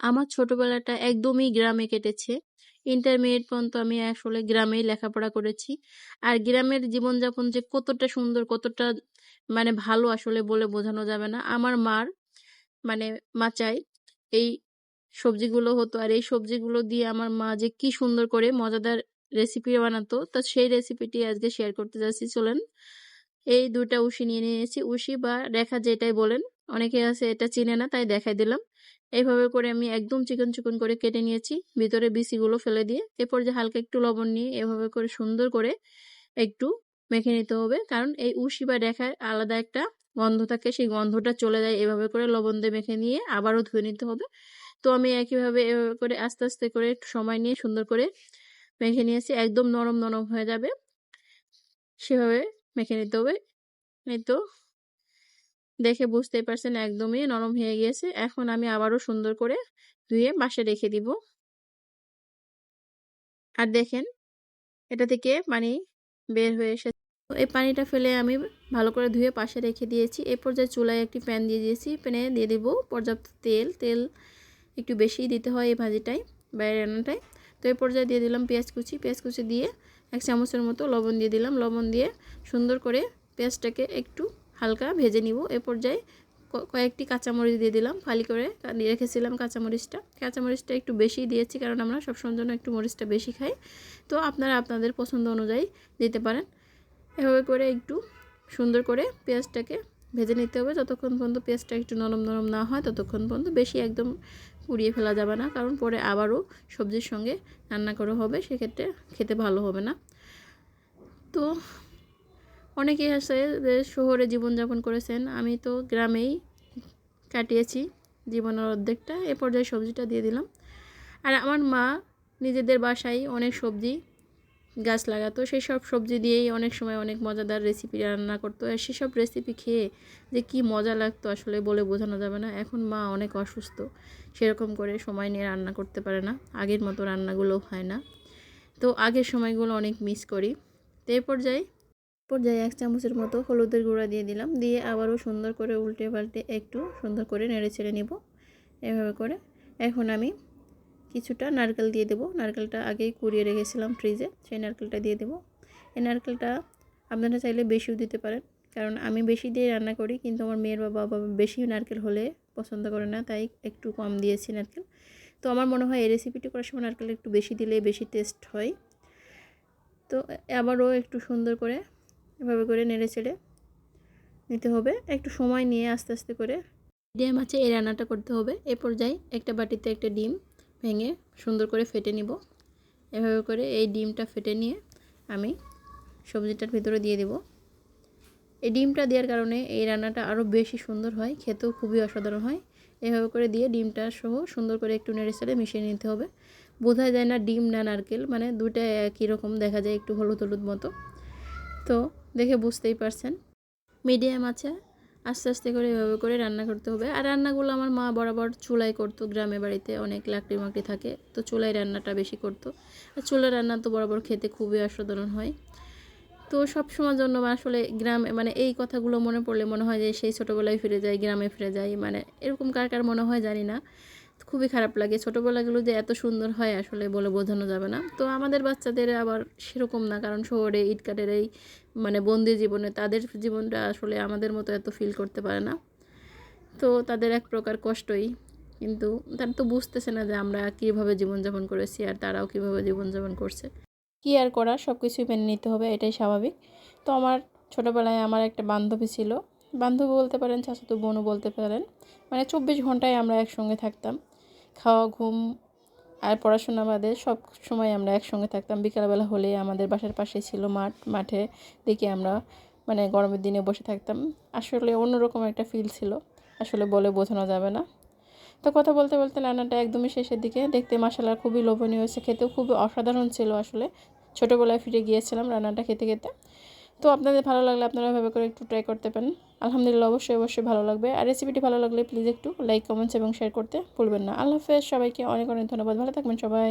আমার ছোটবেলাটা একদমই গ্রামে কেটেছে। ইন্টারমিডিয়েট পর্যন্ত আমি আসলে গ্রামেই লেখাপড়া করেছি। আর গ্রামের জীবনযাপন যে কতটা সুন্দর, কতটা মানে ভালো আসলে বলে বোঝানো যাবে না। আমার মার মানে মাচায় এই সবজিগুলো হতো। আর এই সবজিগুলো দিয়ে আমার মা যে কি সুন্দর করে মজাদার রেসিপি বানাতো, তো সেই রেসিপিটি আজকে শেয়ার করতে যাচ্ছি চলেন। এই ২ টা উশি নিয়ে নিয়েছি। উশি বা রেখা যেটাই বলেন। অনেকে আছে এটা চিনে না তাই দেখাই দিলাম। এইভাবে করে আমি একদম চিকন, চিকন করে কেটে নিয়েছি। ভিতরে বিচিগুলো ফেলে দিয়ে। এরপর যে হালকা একটু লবণ নিয়ে এভাবে করে সুন্দর করে একটু মেখে নিতে হবে। কারণ এই উশি বা রেখায় আলাদা একটা গন্ধ থাকে। সেই গন্ধটা চলে যায় এভাবে করে লবণ দিয়ে মেখে নিয়ে আবারও ধুয়ে নিতে হবে। তো আমি একইভাবে এভাবে করে আস্তে, আস্তে করে সময় নিয়ে সুন্দর করে মেখে নিয়েছি। একদম নরম, নরম হয়ে যাবে। সেভাবে মেখে নিতে হবে। এই তো দেখে বুঝতেই পারছেন একদমই নরম হয়ে গিয়েছে। এখন আমি আবারও সুন্দর করে ধুয়ে পাশে রেখে দিব। আর দেখেন, এটা থেকে পানি বের হয়ে এসেছে। এই পানিটা ফেলে আমি ভালো করে ধুয়ে পাশে রেখে দিয়েছি। এই পর্যায়ে চুলায় একটি প্যান দিয়ে দিয়েছি। প্যানে দিয়ে দেব পর্যাপ্ত তেল। তেল একটু বেশি দিতে হয় এই ভাজিটায় বা রান্নাটায়। তো এই পর্যায়ে দিয়ে দিলাম পেঁয়াজ কুচি। পেঁয়াজ কুচি দিয়ে এক চামচের মতো লবণ দিয়ে দিলাম। লবণ দিয়ে সুন্দর করে পেঁয়াজটাকে একটু হালকা ভেজে নিব। এ পর্যায়ে কয়েকটি কাঁচামরিচ দিয়ে দিলাম ফালি করে। রেখেছিলাম কাঁচামরিচটা। কাঁচামরিচটা একটু বেশি দিয়েছি কারণ আমরা সবসময়ের জন্য একটু মরিচটা বেশি খাই। তো আপনারা আপনাদের পছন্দ অনুযায়ী দিতে পারেন। এভাবে করে একটু সুন্দর করে পেঁয়াজটাকে ভেজে নিতে হবে। যতক্ষণ পর্যন্ত পেঁয়াজটা একটু নরম নরম না হয়, ততক্ষণ পর্যন্ত বেশি একদম পুড়িয়ে ফেলা যাবে না। কারণ পরে আবারও সবজির সঙ্গে রান্না করা হবে, সেক্ষেত্রে খেতে ভালো হবে না। তো অনেকেই আছে যে শহরে জীবনযাপন করেছেন। আমি তো গ্রামেই কাটিয়েছি জীবনের অর্ধেকটা। এ পর্যায়ে সবজিটা দিয়ে দিলাম। আর আমার মা নিজেদের বাসায় অনেক সবজি গাছ লাগাতো। সেই সব সবজি দিয়েই অনেক সময় অনেক মজাদার রেসিপি রান্না করতো। আর সেসব রেসিপি খেয়ে যে কি মজা লাগতো আসলে বলে বোঝানো যাবে না। এখন মা অনেক অসুস্থ। সেরকম করে সময় নিয়ে রান্না করতে পারে না। আগের মতো রান্নাগুলো হয় না। তো আগের সময়গুলো অনেক মিস করি। তো এই পর্যায়ে পর্যায়ে এক চামচের মতো হলুদের গুঁড়া দিয়ে দিলাম। দিয়ে আবারও সুন্দর করে উল্টে পাল্টে একটু সুন্দর করে নেড়ে ছেড়ে নিব। এভাবে করে এখন আমি কিছুটা নারকেল দিয়ে দেবো। নারকেলটা আগেই কুড়িয়ে রেখেছিলাম ফ্রিজে, সেই নারকেলটা দিয়ে দেবো। এই নারকেলটা আপনারা চাইলে বেশিও দিতে পারেন, কারণ আমি বেশি দিয়ে রান্না করি, কিন্তু আমার মেয়ের বাবা বাবা বেশি নারকেল হলে পছন্দ করে না, তাই একটু কম দিয়েছি নারকেল। তো আমার মনে হয় এই রেসিপিটি করার সময় নারকেল একটু বেশি দিলে বেশি টেস্ট হয়। তো আবারও একটু সুন্দর করে এভাবে করে নেড়ে নিতে হবে। একটু সময় নিয়ে আস্তে আস্তে করে ডিম আছে, এই রান্নাটা করতে হবে। এ পর্যায়ে একটা বাটিতে একটা ডিম ভেঙে সুন্দর করে ফেটে নিব। এভাবে করে এই ডিমটা ফেটে নিয়ে আমি সবজিটার ভিতরে দিয়ে দেব। এই ডিমটা দেওয়ার কারণে এই রান্নাটা আরও বেশি সুন্দর হয়, খেতেও খুবই অসাধারণ হয়। এভাবে করে দিয়ে ডিমটা সহ সুন্দর করে একটু নেড়ে চেড়ে মিশিয়ে নিতে হবে। বোঝা যায় না ডিম না নারকেল মানে দুটা একই রকম দেখা যায় একটু হলুদ হলুদ মতো। তো দেখে বুঝতেই পারছেন। মিডিয়াম আছে, আস্তে আস্তে করে এভাবে করে রান্না করতে হবে। আর রান্নাগুলো আমার মা বরাবর চুলায় করতো, গ্রামে বাড়িতে অনেক লাকড়ি মাকড়ি থাকে, তো চুলায় রান্নাটা বেশি করতো। আর চুলার রান্না তো বরাবর খেতে খুবই অসাধারণ হয়। তো সব সময়ের জন্য আসলে গ্রামে মানে এই কথাগুলো মনে পড়লে মনে হয় যে সেই ছোটোবেলায় ফিরে যাই, গ্রামে ফিরে যাই মানে এরকম কার কার মনে হয় জানি না। খুবই খারাপ লাগে। ছোটোবেলাগুলো যে এত সুন্দর হয় আসলে বলে বোঝানো যাবে না। তো আমাদের বাচ্চাদের আবার সেরকম না, কারণ শহরে ইটকাটের এই মানে বন্দি জীবনে তাদের জীবনটা আসলে আমাদের মতো এত ফিল করতে পারে না। তো তাদের এক প্রকার কষ্টই। কিন্তু তারা তো বুঝতেছে না যে আমরা কীভাবে জীবনযাপন করেছি আর তারাও কীভাবে জীবনযাপন করছে। কী আর করা সব কিছুই মেনে নিতে হবে, এটাই স্বাভাবিক। তো আমার ছোটোবেলায় আমার একটা বান্ধবী ছিল। বান্ধবী বলতে পারেন, চাচাতো বোনও বলতে পারেন। মানে চব্বিশ ঘন্টায় আমরা একসঙ্গে থাকতাম। খাওয়া, ঘুম আর পড়াশোনা বাদে সব সময় আমরা একসঙ্গে থাকতাম। বিকালবেলা হলে আমাদের বাসার পাশে ছিল মাঠ। মাঠে দেখে আমরা মানে গরমের দিনে বসে থাকতাম। আসলে অন্যরকম একটা ফিল ছিল। আসলে বলে বোঝানো যাবে না। তো কথা বলতে বলতে রান্নাটা একদমই শেষের দিকে। দেখতে মশালা খুবই লোভনীয় হয়েছে। খেতেও খুবই অসাধারণ ছিল আসলে। ছোটোবেলায় ফিরে গিয়েছিলাম রান্নাটা খেতে খেতে। তো আপনাদের ভালো লাগলে আপনারা ভাবে করে একটু ট্রাই করতে পারেন। আলহামদুলিল্লাহ অবশ্যই অবশ্যই ভালো লাগবে। আর রেসিপিটি ভালো লাগলে প্লিজ একটু লাইক কমেন্টস এবং শেয়ার করতে ভুলবেন না। আল্লাহ হাফেজ, সবাইকে অনেক অনেক ধন্যবাদ। ভালো থাকবেন সবাই।